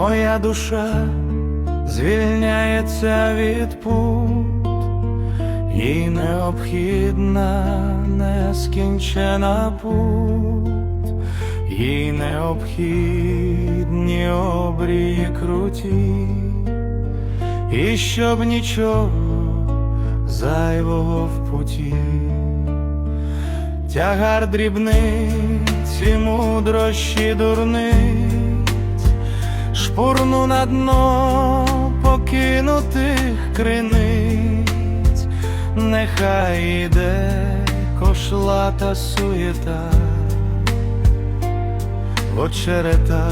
моя душа звільняється від пут, їй необхідна нескінчена путь, їй необхідні обрії круті, і щоб нічого зайвого в путі, тягар дрібниць і мудрощі дурниць, шпурну на дно покинутих криниць, нехай іде кошлата суєта, очерета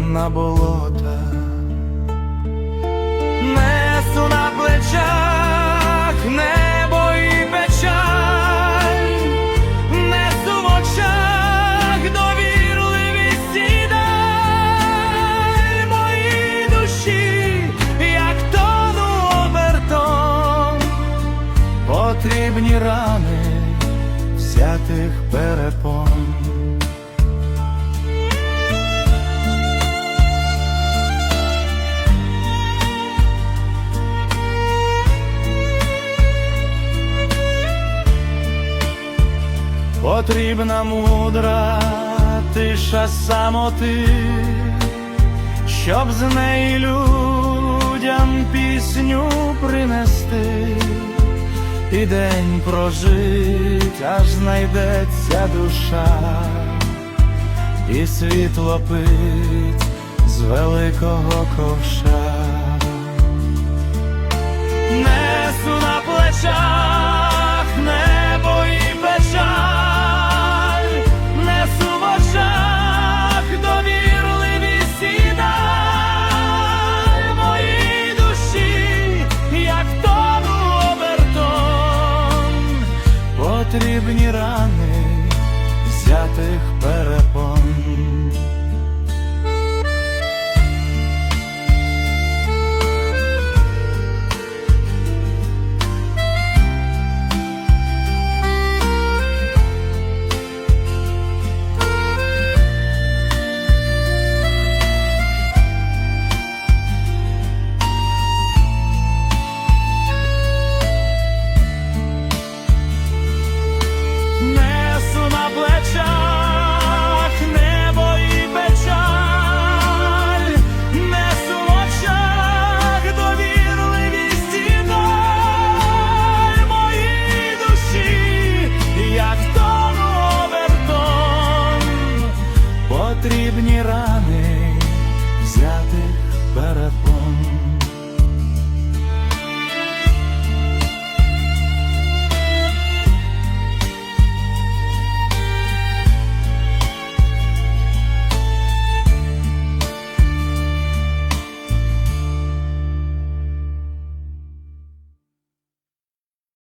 на болота. Несу на плечах потрібні рани взятих перепон. Потрібна мудра тиша самоти, щоб з неї людям пісню принести, і день прожить, аж знайдеться душа, і світло пить з великого ковша. Несу на плечах потрібні рани Несу на плечах